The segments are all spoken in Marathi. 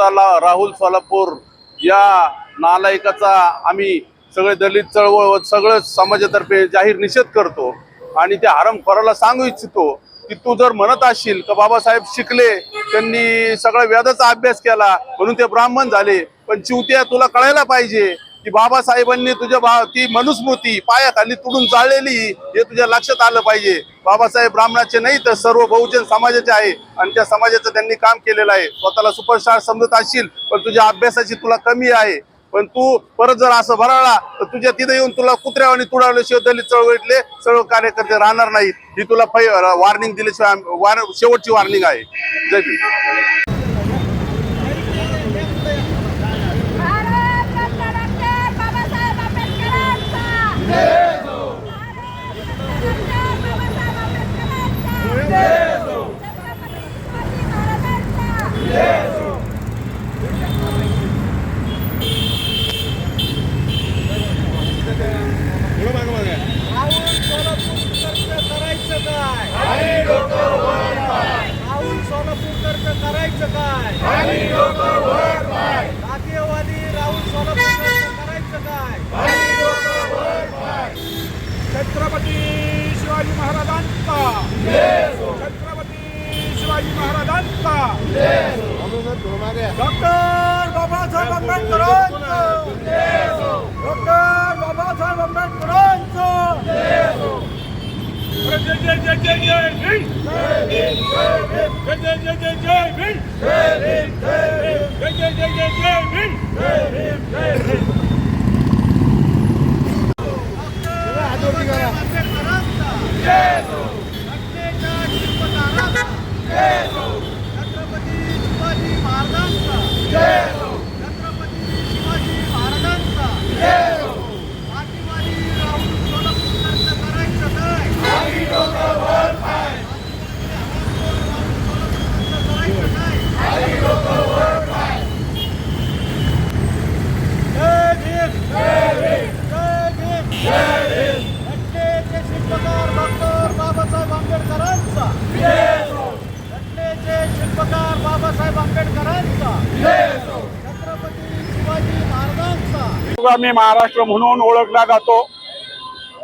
राहुलताला राहुल सोलापूर या नालायकाचा आम्ही सगळे दलित चळवळ व सगळं समाजातर्फे जाहीर निषेध करतो. आणि त्या हरमखोराला सांगू इच्छितो की तू जर म्हणत असशील का बाबासाहेब शिकले त्यांनी सगळ्या वेदाचा अभ्यास केला म्हणून ते ब्राह्मण झाले पण चिवत्या तुला कळायला पाहिजे. की बाबासाहेबांनी तुझ्या बा ती मनुस्मृती पायाखाली तुडून जाळलेली हे तुझ्या लक्षात आलं पाहिजे. बाबासाहेब ब्राह्मणाचे नाही तर सर्व बहुजन समाजाचे आहे आणि त्या समाजाचं त्यांनी काम केलेलं आहे. स्वतःला सुपरस्टार समजत असशील पण तुझ्या अभ्यासाची तुला कमी आहे. पण तू परत जर असं भराळा तर तुझ्या तिथे येऊन तुला कुत्र्यावानी तुडावल्याशिवाय दलित चळवळीतले सर्व कार्यकर्ते राहणार नाहीत. ही तुला वॉर्निंग दिल्याशिवाय वार- शेवटची वॉर्निंग आहे. जय भीम भारत रत्न डॉक्टर बाबासाहेब आंबेडकरांचा भारत रत्न बाबासाहेब आंबेडकरांचा छत्रपती शिवाजी महाराजांचा राहुल सोलापूरकरचं करायचं काय राहुल सोलापूरकरचं करायचं काय राहुल सोलापूरकरचं करायचं काय? छत्रपती शिवाजी महाराजांचा. छत्रपती शिवाजी महाराजांचा. Doctor Babasaheb Ambedkar. Doctor Babasaheb Ambedkar. Jai Hind! Jai Hind! आंबेडकरांचा. छत्रपती शिवाजी महाराजांचा. पुरोगामी महाराष्ट्र म्हणून ओळखला जातो.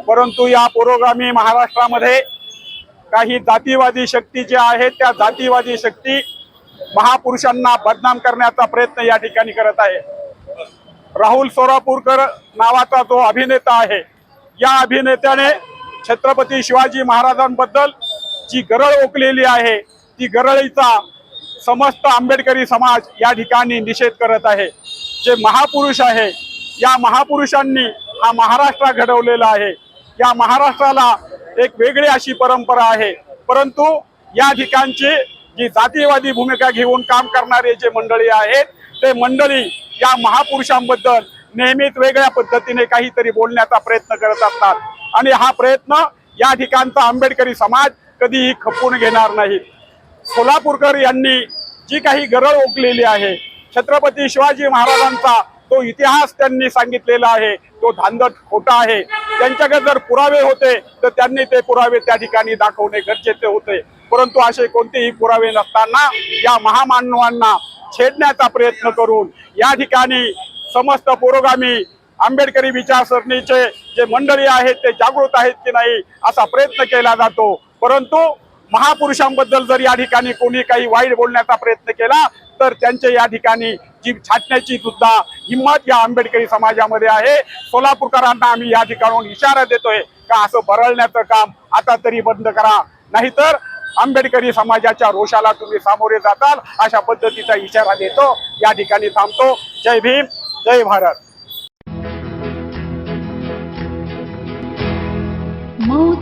परंतु या पुरोगामी महाराष्ट्रामध्ये काही जातीवादी शक्ती ज्या आहेत त्या जातीवादी शक्ती महापुरुषांना बदनाम करण्याचा प्रयत्न या ठिकाणी करत आहे. राहुल सोरापूरकर नावाचा जो अभिनेता आहे या अभिनेत्याने छत्रपती शिवाजी महाराजांबद्दल जी गरळ ओकलेली आहे ती गरळीचा समस्त आंबेडकरी समाज या ठिकाणी निषेध करत आहे. जे महापुरुष आहे या महापुरुषांनी हा महाराष्ट्र घडवलेला आहे. या महाराष्ट्राला एक वेगळी अशी परंपरा आहे. परंतु या ठिकाणची जी जातीवादी भूमिका घेऊन काम करणारे जे मंडळी आहेत ते मंडळी या महापुरुषांबद्दल नेहमीच वेगळ्या पद्धतीने काहीतरी बोलण्याचा प्रयत्न करत असतात. आणि हा प्रयत्न या ठिकाणचा आंबेडकरी समाज कधीही खपवून घेणार नाही. सोलापूरकर यांनी जी काही गरळ ओकलेली आहे छत्रपती शिवाजी महाराजांचा तो इतिहास त्यांनी सांगितलेला आहे तो धांदट खोटा आहे. त्यांच्याकडे जर पुरावे होते तर त्यांनी ते पुरावे त्या ठिकाणी दाखवणे गरजेचे होते. परंतु असे कोणतेही पुरावे नसताना या महामानवांना छेडण्याचा प्रयत्न करून या ठिकाणी समस्त पुरोगामी आंबेडकरी विचारसरणीचे जे मंडळी आहेत ते जागृत आहेत की नाही असा प्रयत्न केला जातो. परंतु महापुरुषांबद्दल जर या ठिकाणी कोणी काही वाईट बोलण्याचा प्रयत्न केला तर त्यांचे या ठिकाणी जी छाटण्याची सुद्धा हिंमत या आंबेडकरी समाजामध्ये आहे. सोलापूरकरांना आम्ही या ठिकाणून इशारा देतोय का असं बरळण्याचं काम आता तरी बंद करा. नाहीतर आंबेडकरी समाजाच्या रोषाला तुम्ही सामोरे जाताल अशा पद्धतीचा इशारा देतो. या ठिकाणी थांबतो. जय भीम जय भारत.